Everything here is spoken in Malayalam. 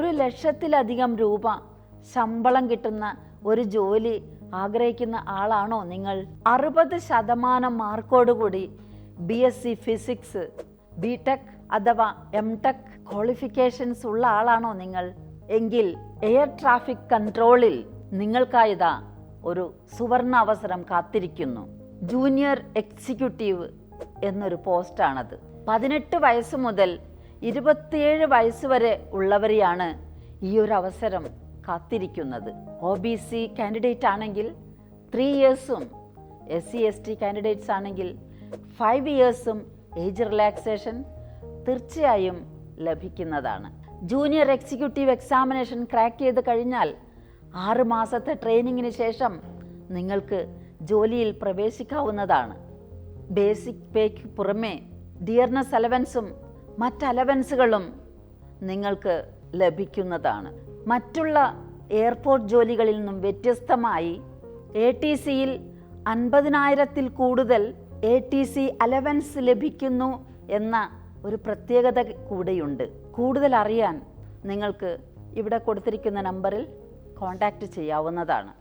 ഒരു ലക്ഷത്തിലധികം രൂപ ശമ്പളം കിട്ടുന്ന ഒരു ജോലി ആഗ്രഹിക്കുന്ന ആളാണോ നിങ്ങൾ? അറുപത് ശതമാനം മാർക്കോടുകൂടി B S C physics B tech അഥവാ എം ടെക് ക്വാളിഫിക്കേഷൻസ് ഉള്ള ആളാണോ നിങ്ങൾ? എങ്കിൽ എയർ ട്രാഫിക് കൺട്രോളിൽ നിങ്ങൾക്കായതാ ഒരു സുവർണ അവസരം കാത്തിരിക്കുന്നു. ജൂനിയർ എക്സിക്യൂട്ടീവ് എന്നൊരു പോസ്റ്റാണത് പതിനെട്ട് വയസ്സ് മുതൽ ഇരുപത്തിയേഴ് വയസ്സ് വരെ ഉള്ളവരെയാണ് ഈ ഒരു അവസരം കാത്തിരിക്കുന്നത്. ഒ ബി സി കാൻഡിഡേറ്റ് ആണെങ്കിൽ three ഇയേഴ്സും S C S T candidates ആണെങ്കിൽ ഫൈവ് ഇയേഴ്സും ഏജ് റിലാക്സേഷൻ തീർച്ചയായും ലഭിക്കുന്നതാണ്. ജൂനിയർ എക്സിക്യൂട്ടീവ് എക്സാമിനേഷൻ ക്രാക്ക് ചെയ്ത് കഴിഞ്ഞാൽ ആറ് മാസത്തെ ട്രെയിനിങ്ങിന് ശേഷം നിങ്ങൾക്ക് ജോലിയിൽ പ്രവേശിക്കാവുന്നതാണ്. ബേസിക് പേക്ക് പുറമെ ഡിയർനെസ് അലവൻസും മറ്റ് അലവൻസുകളും നിങ്ങൾക്ക് ലഭിക്കുന്നതാണ്. മറ്റുള്ള എയർപോർട്ട് ജോലികളിൽ നിന്നും വ്യത്യസ്തമായി എ ടി സിയിൽ അൻപതിനായിരത്തിൽ കൂടുതൽ എ ടി സി അലവൻസ് ലഭിക്കുന്നു എന്ന ഒരു പ്രത്യേകത കൂടെയുണ്ട്. കൂടുതൽ അറിയാൻ നിങ്ങൾക്ക് ഇവിടെ കൊടുത്തിരിക്കുന്ന നമ്പറിൽ കോൺടാക്റ്റ് ചെയ്യാവുന്നതാണ്.